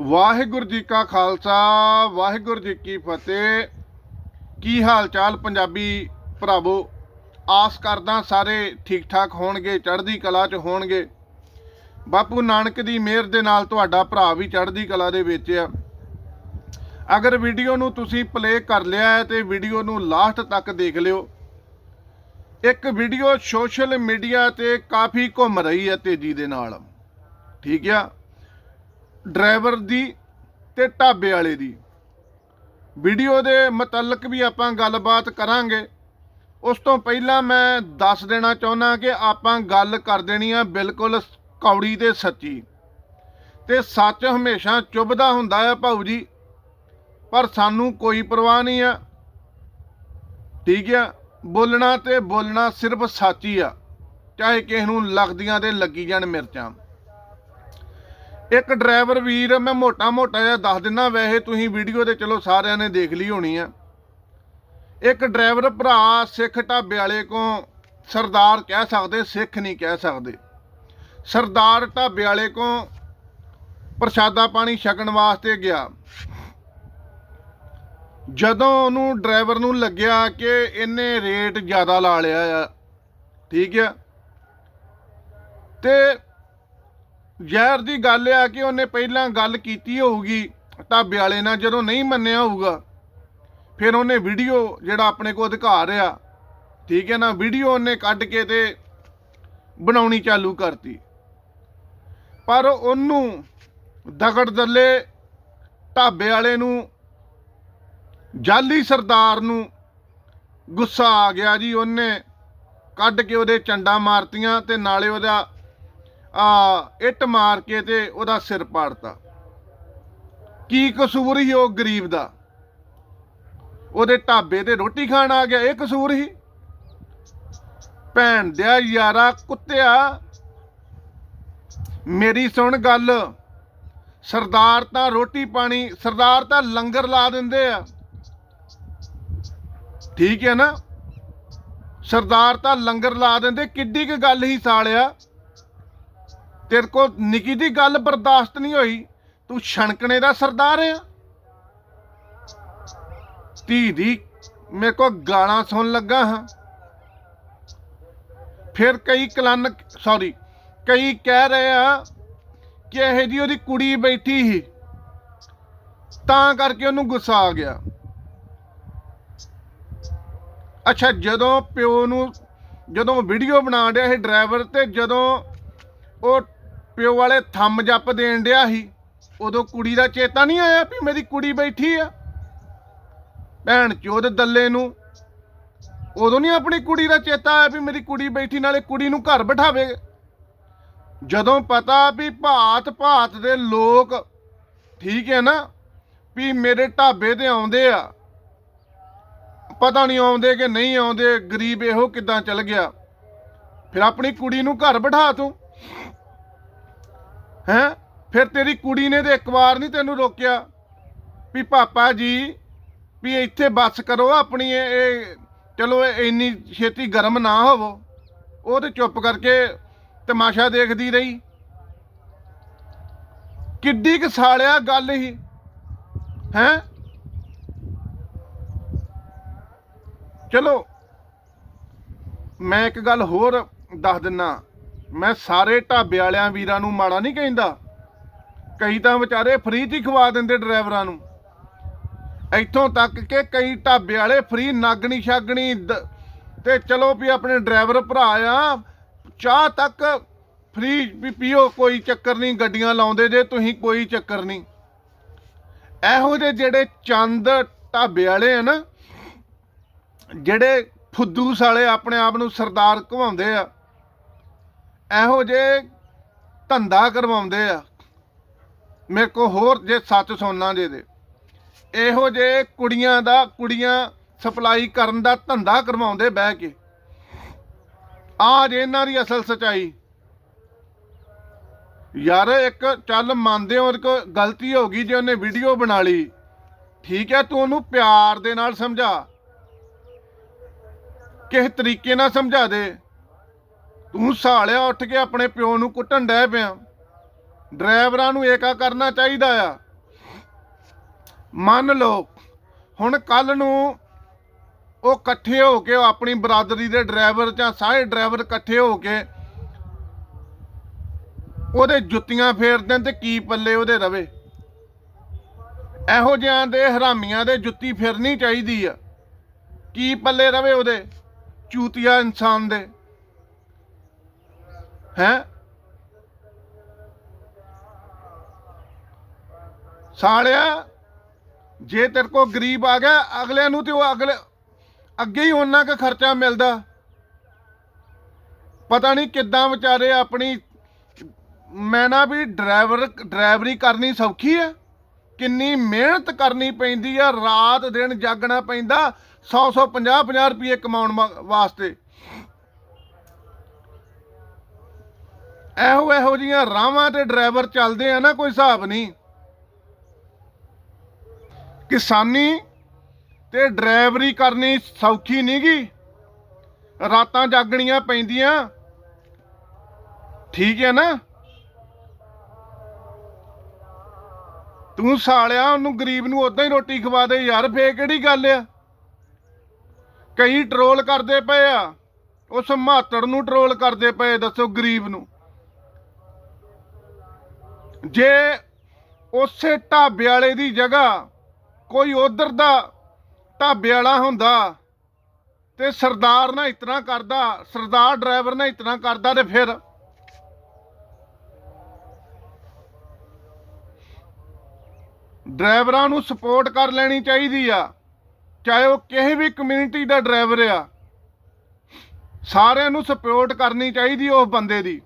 ਵਾਹਿਗੁਰੂ ਜੀ ਕਾ ਖਾਲਸਾ, ਵਾਹਿਗੁਰੂ ਜੀ ਕੀ ਫਤਿਹ। ਕੀ ਹਾਲ ਚਾਲ ਪੰਜਾਬੀ ਭਰਾਵੋ? ਆਸ ਕਰਦਾ ਸਾਰੇ ਠੀਕ ਠਾਕ ਹੋਣਗੇ, ਚੜ੍ਹਦੀ ਕਲਾ 'ਚ ਹੋਣਗੇ। ਬਾਪੂ ਨਾਨਕ ਦੀ ਮਿਹਰ ਦੇ ਨਾਲ ਤੁਹਾਡਾ ਭਰਾ ਵੀ ਚੜ੍ਹਦੀ ਕਲਾ ਦੇ ਵਿੱਚ ਆ। ਅਗਰ ਵੀਡੀਓ ਨੂੰ ਤੁਸੀਂ ਪਲੇ ਕਰ ਲਿਆ ਹੈ ਤੇ ਵੀਡੀਓ ਨੂੰ ਲਾਸਟ ਤੱਕ ਦੇਖ ਲਿਓ। ਇੱਕ ਵੀਡੀਓ ਸੋਸ਼ਲ ਮੀਡੀਆ ਤੇ ਕਾਫੀ ਘੁੰਮ ਰਹੀ ਹੈ ਤੇਜ਼ੀ ਦੇ ਨਾਲ। ਠੀਕ ਆ? ਡਰਾਈਵਰ ਦੀ ਤੇ ਢਾਬੇ ਵਾਲੇ ਦੀ। ਵੀਡੀਓ ਦੇ ਮੁਤਲਕ ਵੀ ਆਪਾਂ ਗੱਲਬਾਤ ਕਰਾਂਗੇ। ਉਸ ਤੋਂ ਪਹਿਲਾਂ ਮੈਂ ਦੱਸ ਦੇਣਾ ਚਾਹੁੰਦਾ ਕਿ ਆਪਾਂ ਗੱਲ ਕਰ ਦੇਣੀ ਆ ਬਿਲਕੁਲ ਕੌੜੀ ਤੇ ਸੱਚੀ। ਤੇ ਸੱਚ ਹਮੇਸ਼ਾ ਚੁੱਭਦਾ ਹੁੰਦਾ ਆ ਭਾਊ ਜੀ। ਪਰ ਸਾਨੂੰ ਕੋਈ ਪਰਵਾਹ ਨਹੀਂ ਆ। ਠੀਕ ਆ, ਬੋਲਣਾ ਤੇ ਬੋਲਣਾ ਸਿਰਫ ਸੱਚ ਹੀ ਆ। ਚਾਹੇ ਕਿਸੇ ਨੂੰ ਲੱਗਦੀਆਂ ਤੇ ਲੱਗੀ ਜਾਣ ਮਿਰਚਾਂ। ਇੱਕ ਡਰਾਈਵਰ ਵੀਰ, ਮੈਂ ਮੋਟਾ ਮੋਟਾ ਜਿਹਾ ਦੱਸ ਦਿੰਦਾ, ਵੈਸੇ ਤੁਸੀਂ ਵੀਡੀਓ ਤੇ ਚਲੋ ਸਾਰਿਆਂ ਨੇ ਦੇਖ ਲਈ ਹੋਣੀ ਆ। ਇੱਕ ਡਰਾਈਵਰ ਭਰਾ ਸਿੱਖ ਢਾਬੇ ਵਾਲੇ ਕੋ ਸਰਦਾਰ ਕਹਿ ਸਕਦੇ, ਸਿੱਖ ਨਹੀਂ ਕਹਿ ਸਕਦੇ। ਸਰਦਾਰ ਢਾਬੇ ਵਾਲੇ ਕੋ ਪ੍ਰਸ਼ਾਦਾ ਪਾਣੀ ਛਕਣ ਵਾਸਤੇ ਗਿਆ। ਜਦੋਂ ਉਹਨੂੰ ਡਰਾਈਵਰ ਨੂੰ ਲੱਗਿਆ ਕਿ ਇਹਨੇ ਰੇਟ ਜ਼ਿਆਦਾ ਲਾ ਲਿਆ ਆ, ਠੀਕ ਆ। ਤੇ ਜ਼ਹਿਰ ਦੀ ਗੱਲ ਆ ਕਿ ਉਹਨੇ ਪਹਿਲਾਂ ਗੱਲ ਕੀਤੀ ਹੋਊਗੀ ਢਾਬੇ ਵਾਲੇ ਨਾਲ ਜਦੋਂ ਨਹੀਂ ਮੰਨਿਆ ਹੋਊਗਾ, ਫਿਰ ਉਹਨੇ ਵੀਡੀਓ ਜਿਹੜਾ ਆਪਣੇ ਕੋਲ ਅਧਿਕਾਰ ਆ, ਠੀਕ ਹੈ ਨਾ, ਵੀਡੀਓ ਉਹਨੇ ਕੱਢ ਕੇ ਤੇ ਬਣਾਉਣੀ ਚਾਲੂ ਕਰਤੀ। ਪਰ ਉਹਨੂੰ ਦਗੜ ਦੱਲੇ ਢਾਬੇ ਵਾਲੇ ਨੂੰ, ਜਾਲੀ ਸਰਦਾਰ ਨੂੰ ਗੁੱਸਾ ਆ ਗਿਆ ਜੀ, ਉਹਨੇ ਕੱਢ ਕੇ ਉਹਦੇ ਚੰਡਾ ਮਾਰਤੀਆਂ ਤੇ ਨਾਲੇ ਉਹਦਾ ਆ, ਇੱਟ ਮਾਰ ਕੇ ਤੇ ਉਹਦਾ ਸਿਰ ਪਾੜਤਾ। ਕੀ ਕਸੂਰ ਹੀ ਉਹ ਗਰੀਬ ਦਾ? ਉਹਦੇ ਢਾਬੇ ਤੇ ਰੋਟੀ ਖਾਣ ਆ ਗਿਆ, ਇਹ ਕਸੂਰ ਹੀ ਭੈਣ ਦਿਆ ਯਾਰਾ ਕੁੱਤਿਆ, ਮੇਰੀ ਸੁਣ ਗੱਲ। ਸਰਦਾਰ ਤਾਂ ਰੋਟੀ ਪਾਣੀ, ਸਰਦਾਰ ਤਾਂ ਲੰਗਰ ਲਾ ਦਿੰਦੇ ਆ। ਠੀਕ ਹੈ ਨਾ? ਸਰਦਾਰ ਤਾਂ ਲੰਗਰ ਲਾ ਦਿੰਦੇ, ਕਿੱਡੀ ਕੁ ਗੱਲ ਹੀ ਸਾਲਿਆ? ਤੇਰੇ ਕੋਲ ਨਿੱਕੀ ਦੀ ਗੱਲ ਬਰਦਾਸ਼ਤ ਨਹੀਂ ਹੋਈ। ਤੂੰ ਛਣਕਣੇ ਦਾ ਸਰਦਾਰ ਆ। ਧੀ ਦੀ ਮੇਰੇ ਕੋ ਗਾਲਾਂ ਸੁਣ ਲੱਗਾ ਹਾਂ। ਫਿਰ ਕਈ ਕਲਨ ਸੌਰੀ ਕਈ ਕਹਿ ਰਹੇ ਆ ਕਿ ਇਹ ਜੀ ਉਹਦੀ ਕੁੜੀ ਬੈਠੀ ਸੀ। ਤਾਂ ਕਰਕੇ ਉਹਨੂੰ ਗੁੱਸਾ ਆ ਗਿਆ। ਅੱਛਾ, ਜਦੋਂ ਪਿਓ ਨੂੰ, ਜਦੋਂ ਵੀਡੀਓ ਬਣਾ ਰਿਹਾ ਸੀ ਡਰਾਈਵਰ ਤੇ, ਜਦੋਂ ਉਹ ਪਿਓ ਵਾਲੇ ਥੰਮ ਜੱਪ ਦੇਣ ਡਿਆ ਸੀ। ਉਦੋਂ ਕੁੜੀ ਦਾ ਚੇਤਾ ਨਹੀਂ ਆਇਆ ਵੀ ਮੇਰੀ ਕੁੜੀ ਬੈਠੀ ਆ। ਭੈਣ ਚੋਦ ਦੱਲੇ ਨੂੰ। ਉਦੋਂ ਨਹੀਂ ਆਪਣੀ ਕੁੜੀ ਦਾ ਚੇਤਾ ਆਇਆ ਵੀ ਮੇਰੀ ਕੁੜੀ ਬੈਠੀ, ਨਾਲੇ ਕੁੜੀ ਨੂੰ ਘਰ ਬਿਠਾਵੇ। ਜਦੋਂ ਪਤਾ ਵੀ ਭਾਤ ਭਾਤ ਦੇ ਲੋਕ ਠੀਕ ਹੈ ਨਾ, ਵੀ ਮੇਰੇ ਢਾਬੇ ਤੇ ਆਉਂਦੇ ਆ। ਪਤਾ ਨਹੀਂ ਆਉਂਦੇ ਕਿ ਨਹੀਂ ਆਉਂਦੇ, ਗਰੀਬ ਇਹੋ ਕਿਦਾਂ ਚੱਲ ਗਿਆ। ਫਿਰ ਆਪਣੀ ਕੁੜੀ ਨੂੰ ਘਰ ਬਿਠਾ ਤੂੰ। ਹੈਂ? ਫਿਰ ਤੇਰੀ ਕੁੜੀ ਨੇ ਤੇ ਇੱਕ ਵਾਰ ਨਹੀਂ ਤੈਨੂੰ ਰੋਕਿਆ ਵੀ ਪਾਪਾ ਜੀ, ਵੀ ਇੱਥੇ ਬੱਸ ਕਰੋ ਆਪਣੀ ਇਹ ਚਲੋ ਇੰਨੀ ਛੇਤੀ ਗਰਮ ਨਾ ਹੋਵੋ। ਉਹ ਤੇ ਚੁੱਪ ਕਰਕੇ ਤਮਾਸ਼ਾ ਦੇਖਦੀ ਰਹੀ। ਕਿੱਡੀ ਕੁ ਸਾਲਿਆ ਗੱਲ ਹੀ ਹੈਂ? ਚਲੋ, ਮੈਂ ਇੱਕ ਗੱਲ ਹੋਰ ਦੱਸ ਦਿੰਨਾ। ਮੈਂ ਸਾਰੇ ਢਾਬੇ ਵਾਲਿਆਂ ਵੀਰਾਂ ਨੂੰ ਮਾੜਾ ਨਹੀਂ ਕਹਿੰਦਾ। ਕਈ ਤਾਂ ਵਿਚਾਰੇ ਫ੍ਰੀ 'ਚ ਹੀ ਖਵਾ ਦਿੰਦੇ ਡਰਾਈਵਰਾਂ ਨੂੰ। ਇੱਥੋਂ ਤੱਕ ਕਿ ਕਈ ਢਾਬੇ ਵਾਲੇ ਫ੍ਰੀ ਨਾਗਣੀ ਛਾਗਣੀ ਦ- ਤੇ ਚਲੋ ਵੀ ਆਪਣੇ ਡਰਾਈਵਰ ਭਰਾ ਆ, ਚਾਹ ਤੱਕ ਫ੍ਰੀ ਵੀ ਪੀਓ, ਕੋਈ ਚੱਕਰ ਨਹੀਂ, ਗੱਡੀਆਂ ਲਾਉਂਦੇ ਜੇ, ਤੁਸੀਂ ਕੋਈ ਚੱਕਰ ਨਹੀਂ। ਇਹੋ ਜਿਹੇ ਜਿਹੜੇ ਚੰਦ ਢਾਬੇ ਵਾਲੇ ਆ ਨਾ, ਜਿਹੜੇ ਫੁੱਦੂਸ ਵਾਲੇ ਆਪਣੇ ਆਪ ਨੂੰ ਸਰਦਾਰ ਘਵਾਉਂਦੇ ਆ ਇਹੋ ਜੇ ਧੰਦਾ ਕਰਵਾਉਂਦੇ ਆ। ਮੇਰੇ ਕੋ ਹੋਰ ਜੇ ਸੱਚ ਸੁਣਨਾ ਜੇ ਦੇ। ਇਹੋ ਜੇ ਕੁੜੀਆਂ ਦਾ, ਕੁੜੀਆਂ ਸਪਲਾਈ ਕਰਨ ਦਾ ਧੰਦਾ ਕਰਵਾਉਂਦੇ ਬਹਿ ਕੇ। ਆ ਜੇ ਇਹਨਾਂ ਦੀ ਅਸਲ ਸਚਾਈ। ਯਾਰ ਇੱਕ ਚੱਲ ਮੰਨਦੇ ਹੋ ਉਹਦੇ ਗਲਤੀ ਹੋ ਗਈ ਜੇ ਉਹਨੇ ਵੀਡੀਓ ਬਣਾ ਲਈ। ਠੀਕ ਹੈ, ਤੂੰ ਉਹਨੂੰ ਪਿਆਰ ਦੇ ਨਾਲ ਸਮਝਾ। ਕਿਸ ਤਰੀਕੇ ਨਾਲ ਸਮਝਾ ਦੇ। ਤੂੰ ਸਾਲਿਆ ਉੱਠ ਕੇ ਆਪਣੇ ਪਿਓ ਨੂੰ ਕੁੱਟਣ ਡੈ ਪਿਆ। ਡਰਾਈਵਰਾਂ ਨੂੰ ਏਕਾ ਕਰਨਾ ਚਾਹੀਦਾ ਆ। ਮੰਨ ਲਓ, ਹੁਣ ਕੱਲ ਨੂੰ ਉਹ ਇਕੱਠੇ ਹੋ ਕੇ ਆਪਣੀ ਬਰਾਦਰੀ ਦੇ ਡਰਾਈਵਰ ਜਾਂ ਸਾਰੇ ਡਰਾਈਵਰ ਇਕੱਠੇ ਹੋ ਕੇ ਉਹਦੇ ਜੁੱਤੀਆਂ ਫੇਰਦੇ ਨੇ ਤੇ ਕੀ ਪੱਲੇ ਉਹਦੇ ਰਵੇ। ਇਹੋ ਜਿਹਾਂ ਦੇ ਹਰਾਮੀਆਂ ਦੇ ਜੁੱਤੀ ਫਿਰਨੀ ਚਾਹੀਦੀ ਆ। ਕੀ ਪੱਲੇ ਰਵੇ ਉਹਦੇ? ਚੂਤੀਆ ਇਨਸਾਨ ਦੇ। ਹੈ। ਸਾਲਿਆ, ਜੇ ਤੇਰੇ ਕੋ ਗਰੀਬ ਆ ਗਿਆ ਅਗਲੇ ਨੂੰ ਤੇ ਉਹ ਅਗਲੇ ਅੱਗੇ ਹੀ ਉਹਨਾਂ ਕੁ ਖਰਚਾ ਮਿਲਦਾ। ਪਤਾ ਨਹੀਂ ਕਿੱਦਾਂ ਵਿਚਾਰੇ ਆਪਣੀ ਮੈਂ ਨਾ ਵੀ ਡਰਾਈਵਰ ਡਰਾਈਵਰੀ ਕਰਨੀ ਸੌਖੀ ਹੈ ਕਿੰਨੀ ਮਿਹਨਤ ਕਰਨੀ ਪੈਂਦੀ ਆ, ਰਾਤ ਦਿਨ ਜਾਗਣਾ ਪੈਂਦਾ 100 100 50 50 ਰੁਪਏ ਕਮਾਉਣ ਵਾ- ਵਾਸਤੇ। ਇਹੋ ਇਹੋ ਜੀਆਂ ਰਾਵਾਂ ਤੇ ਡਰਾਈਵਰ ਚੱਲਦੇ ਆ ਨਾ, ਕੋਈ ਹਿਸਾਬ ਨਹੀਂ। ਕਿਸਾਨੀ ਤੇ ਡਰਾਈਵਰੀ ਕਰਨੀ ਸੌਖੀ ਨਹੀਂਗੀ ਰਾਤਾਂ ਜਾਗਣੀਆਂ ਪੈਂਦੀਆਂ। ਠੀਕ ਹੈ ਨਾ? ਤੂੰ ਸਾਲਿਆ, ਉਹਨੂੰ ਗਰੀਬ ਨੂੰ ਉਦਾਂ ਹੀ ਰੋਟੀ ਖਵਾ ਦੇ ਯਾਰ, ਫੇਰ ਕਿਹੜੀ ਗੱਲ ਆ? ਕਈ ਟਰੋਲ ਕਰਦੇ ਪਏ ਆ। ਉਸ ਮਾਤੜ ਨੂੰ ਟਰੋਲ ਕਰਦੇ ਪਏ, ਦੱਸੋ ਗਰੀਬ ਨੂੰ। ਜੇ ਉਸੇ ਢਾਬੇ ਵਾਲੇ ਦੀ ਜਗ੍ਹਾ ਕੋਈ ਉਧਰ ਦਾ ਢਾਬੇ ਵਾਲਾ ਹੁੰਦਾ ਤੇ ਸਰਦਾਰ ਨਾ ਇਤਨਾ ਕਰਦਾ, ਸਰਦਾਰ ਡਰਾਈਵਰ ਨਾ ਇਤਨਾ ਕਰਦਾ ਤੇ ਫਿਰ? ਡਰਾਈਵਰਾਂ ਨੂੰ ਸਪੋਰਟ ਕਰ ਲੈਣੀ ਚਾਹੀਦੀ ਆ, ਚਾਹੇ ਉਹ ਕਿਸੇ ਵੀ ਕਮਿਊਨਿਟੀ ਦਾ ਡਰਾਈਵਰ ਆ। ਸਾਰਿਆਂ ਨੂੰ ਸਪੋਰਟ ਕਰਨੀ ਚਾਹੀਦੀ ਉਸ ਬੰਦੇ ਦੀ।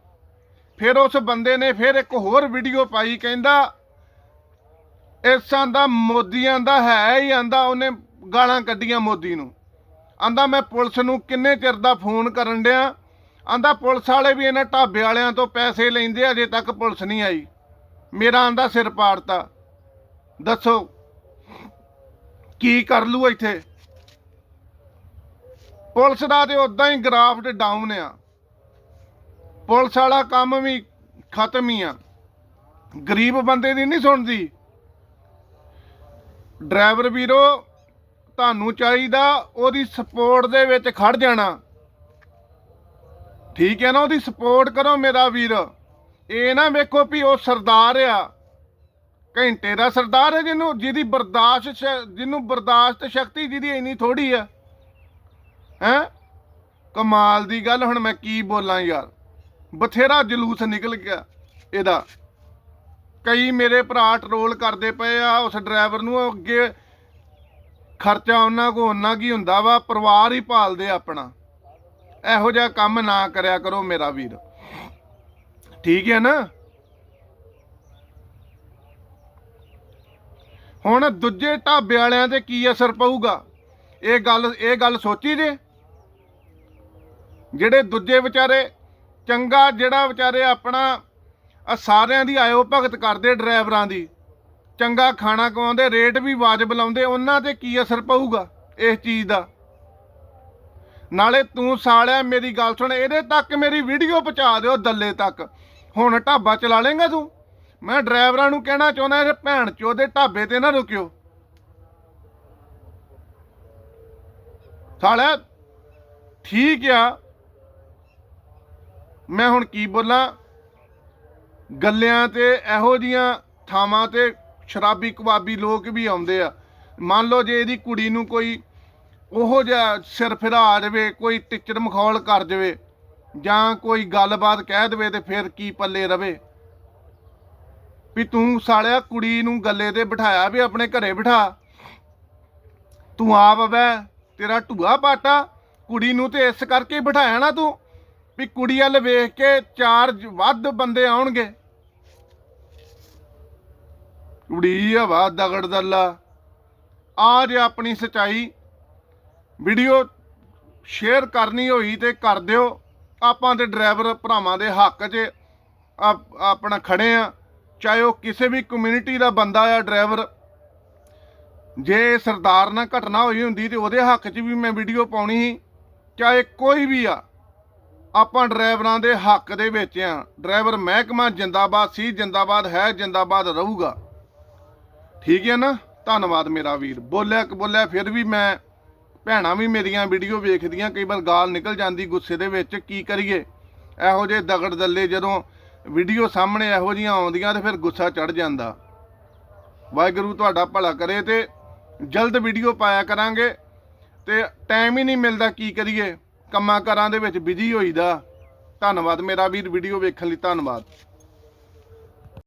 ਫਿਰ ਉਸ ਬੰਦੇ ਨੇ ਫਿਰ ਇੱਕ ਹੋਰ ਵੀਡੀਓ ਪਾਈ, ਕਹਿੰਦਾ ਇਸ ਆਂਦਾ ਮੋਦੀ ਆਂਦਾ, ਹੈ ਹੀ ਆਂਦਾ, ਉਹਨੇ ਗਾਲਾਂ ਕੱਢੀਆਂ ਮੋਦੀ ਨੂੰ। ਆਂਦਾ, ਮੈਂ ਪੁਲਿਸ ਨੂੰ ਕਿੰਨੇ ਚਿਰ ਦਾ ਫੋਨ ਕਰਨ ਡਿਆ? ਆਂਦਾ, ਪੁਲਿਸ ਵਾਲੇ ਵੀ ਇਹਨਾਂ ਢਾਬੇ ਵਾਲਿਆਂ ਤੋਂ ਪੈਸੇ ਲੈਂਦੇ ਅਜੇ ਤੱਕ ਪੁਲਿਸ ਨਹੀਂ ਆਈ। ਮੇਰਾ ਆਂਦਾ ਸਿਰ ਪਾੜਤਾ। ਦੱਸੋ, ਕੀ ਕਰ ਲੂ ਇੱਥੇ? ਪੁਲਿਸ ਦਾ ਤੇ ਉਦਾਂ ਹੀ ਗ੍ਰਾਫ ਡਾਊਨ ਆ। ਪੁਲਿਸ ਵਾਲਾ ਕੰਮ ਵੀ ਖਤਮ ਹੀ ਆ। ਗਰੀਬ ਬੰਦੇ ਦੀ ਨਹੀਂ ਸੁਣਦੀ। ਡਰਾਈਵਰ ਵੀਰੋ, ਤੁਹਾਨੂੰ ਚਾਹੀਦਾ ਉਹਦੀ ਸਪੋਰਟ ਦੇ ਵਿੱਚ ਖੜ ਜਾਣਾ। ਠੀਕ ਹੈ ਨਾ, ਉਹਦੀ ਸਪੋਰਟ ਕਰੋ ਮੇਰਾ ਵੀਰ। ਇਹ ਨਾ ਵੇਖੋ ਵੀ ਉਹ ਸਰਦਾਰ ਆ। ਘੰਟੇ ਦਾ ਸਰਦਾਰ ਹੈ ਜਿਹਨੂੰ, ਜਿਹਦੀ ਬਰਦਾਸ਼ਤ ਸ਼- ਜਿਹਨੂੰ ਬਰਦਾਸ਼ਤ ਸ਼ਕਤੀ ਜਿਹਦੀ ਇੰਨੀ ਥੋੜੀ ਆ। ਹੈ? ਕਮਾਲ ਦੀ ਗੱਲ, ਹੁਣ ਮੈਂ ਕੀ ਬੋਲਾਂ ਯਾਰ। ਬਥੇਰਾ ਜਲੂਸ ਨਿਕਲ ਗਿਆ ਇਹਦਾ। ਕਈ ਮੇਰੇ ਭਰਾ ਟਰੋਲ ਕਰਦੇ ਪਏ ਆ, ਉਸ ਡਰਾਈਵਰ ਨੂੰ ਅੱਗੇ ਖਰਚਾ ਉਹਨਾਂ ਕੋ ਉਹਨਾਂ ਕੀ ਹੁੰਦਾ ਵਾ, ਪਰਿਵਾਰ ਹੀ ਪਾਲਦੇ ਆਪਣਾ। ਇਹੋ ਜਿਹਾ ਕੰਮ ਨਾ ਕਰਿਆ ਕਰੋ ਮੇਰਾ ਵੀਰ। ਠੀਕ ਹੈ ਨਾ? ਹੁਣ ਦੂਜੇ ਢਾਬੇ ਵਾਲਿਆਂ ਤੇ ਕੀ ਅਸਰ ਪਊਗਾ? ਇਹ ਗੱਲ ਇਹ ਗੱਲ ਸੋਚੀ ਜੇ? ਜਿਹੜੇ ਦੂਜੇ ਵਿਚਾਰੇ ਚੰਗਾ ਜਿਹੜਾ ਵਿਚਾਰੇ ਆਪਣਾ ਸਾਰਿਆਂ ਦੀ ਆਇਓ ਭਗਤ ਕਰਦੇ ਡਰਾਈਵਰਾਂ ਦੀ। ਚੰਗਾ ਖਾਣਾ ਖਵਾਉਂਦੇ, ਰੇਟ ਵੀ ਵਾਜਬ ਲਾਉਂਦੇ, ਉਹਨਾਂ ਤੇ ਕੀ ਅਸਰ ਪਊਗਾ ਇਸ ਚੀਜ਼ ਦਾ? ਨਾਲੇ ਤੂੰ ਸਾਲਿਆ, ਮੇਰੀ ਗੱਲ ਸੁਣ, ਇਹਦੇ ਤੱਕ ਮੇਰੀ ਵੀਡੀਓ ਪਹੁੰਚਾ ਦਿਓ ਦੱਲੇ ਤੱਕ। ਹੁਣ ਢਾਬਾ ਚਲਾ ਲੇਗਾ ਤੂੰ? ਮੈਂ ਡਰਾਈਵਰਾਂ ਨੂੰ ਕਹਿਣਾ ਚਾਹੁੰਦਾ, ਇਹ ਭੈਣ ਚੋਦੇ ਢਾਬੇ ਤੇ ਨਾ ਰੁਕਿਓ। ਸਾਲਿਆ, ਠੀਕ ਆ ਮੈਂ ਹੁਣ ਕੀ ਬੋਲਾਂ? ਗੱਲਿਆਂ ਤੇ ਇਹੋ ਜੀਆਂ ਥਾਵਾਂ ਤੇ ਸ਼ਰਾਬੀ ਕਬਾਬੀ ਲੋਕ ਵੀ ਆਉਂਦੇ ਆ। ਮੰਨ ਲਓ ਜੇ ਇਹਦੀ ਕੁੜੀ ਨੂੰ ਕੋਈ ਉਹੋ ਜਿਹਾ ਸਿਰ ਫਿਰਾ ਆ ਜਾਵੇ ਕੋਈ ਟਿੱਚਰ ਮਖੌਲ ਕਰ ਜਾਵੇ ਜਾਂ ਕੋਈ ਗੱਲਬਾਤ ਕਹਿ ਦੇਵੇ ਤੇ ਫਿਰ ਕੀ ਪੱਲੇ ਰਵੇ? ਵੀ ਤੂੰ ਸਾਲਿਆ ਕੁੜੀ ਨੂੰ ਗੱਲੇ ਤੇ ਬਿਠਾਇਆ ਵੀ ਆਪਣੇ ਘਰੇ ਬਿਠਾ। ਤੂੰ ਆਪ ਵੈ ਤੇਰਾ ਢੂਆ ਪਾਟਾ, ਕੁੜੀ ਨੂੰ ਤੇ ਇਸ ਕਰਕੇ ਬਿਠਾਇਆ ਨਾ ਤੂੰ। ਵੀ ਕੁੜੀ ਵੱਲ ਵੇਖ ਕੇ ਚਾਰ ਵੱਧ ਬੰਦੇ ਆਉਣਗੇ। ਕੁੜੀ ਹਵਾ ਦਗੜ ਦੱਲਾ। ਆ ਜੇ ਆਪਣੀ ਸਚਾਈ ਵੀਡੀਓ ਸ਼ੇਅਰ ਕਰਨੀ ਹੋਈ ਤੇ ਕਰ ਦਿਓ। ਆਪਾਂ ਤੇ ਡਰਾਈਵਰ ਭਰਾਵਾਂ ਦੇ ਹੱਕ 'ਚ ਆਪ- ਆਪਣਾ ਖੜੇ ਆ। ਚਾਹੇ ਉਹ ਕਿਸੇ ਵੀ ਕਮਿਊਨਿਟੀ ਦਾ ਬੰਦਾ ਆ ਡਰਾਈਵਰ। ਜੇ ਸਰਦਾਰ ਨਾਲ ਘਟਨਾ ਹੋਈ ਹੁੰਦੀ ਤੇ ਉਹਦੇ ਹੱਕ 'ਚ ਵੀ ਮੈਂ ਵੀਡੀਓ ਪਾਉਣੀ ਸੀ। ਚਾਹੇ ਕੋਈ ਵੀ ਆ। ਆਪਾਂ ਡਰਾਈਵਰਾਂ ਦੇ ਹੱਕ ਦੇ ਵਿੱਚ ਆ। ਡਰਾਈਵਰ ਮਹਿਕਮਾ ਜਿੰਦਾਬਾਦ, ਸੀ ਜਿੰਦਾਬਾਦ, ਹੈ ਜਿੰਦਾਬਾਦ ਰਹੂਗਾ। ਠੀਕ ਹੈ ਨਾ? ਧੰਨਵਾਦ ਮੇਰਾ ਵੀਰ। ਬੋਲਿਆ ਕਿ ਬੋਲਿਆ, ਫਿਰ ਵੀ ਮੈਂ ਭੈਣਾਂ ਵੀ ਮੇਰੀਆਂ ਵੀਡੀਓ ਵੇਖਦੀਆਂ, ਕਈ ਵਾਰ ਗਾਲ ਨਿਕਲ ਜਾਂਦੀ ਗੁੱਸੇ ਦੇ ਵਿੱਚ, ਕੀ ਕਰੀਏ? ਇਹੋ ਜਿਹੇ ਦਗੜ ਦੱਲੇ ਜਦੋਂ ਵੀਡੀਓ ਸਾਹਮਣੇ ਇਹੋ ਜੀਆਂ ਆਉਂਦੀਆਂ ਤੇ ਫਿਰ ਗੁੱਸਾ ਚੜ ਜਾਂਦਾ। ਵਾਹਿਗੁਰੂ ਤੁਹਾਡਾ ਭਲਾ ਕਰੇ ਤੇ ਜਲਦ ਵੀਡੀਓ ਪਾਇਆ ਕਰਾਂਗੇ ਤੇ ਟਾਈਮ ਹੀ ਨਹੀਂ ਮਿਲਦਾ ਕੀ ਕਰੀਏ। ਕੰਮਾਂ ਕਾਰਾਂ ਦੇ ਵਿੱਚ ਬਿਜ਼ੀ ਹੋਈਦਾ। ਧੰਨਵਾਦ ਮੇਰਾ ਵੀਰ ਵੀਡੀਓ ਵੇਖਣ ਲਈ ਧੰਨਵਾਦ।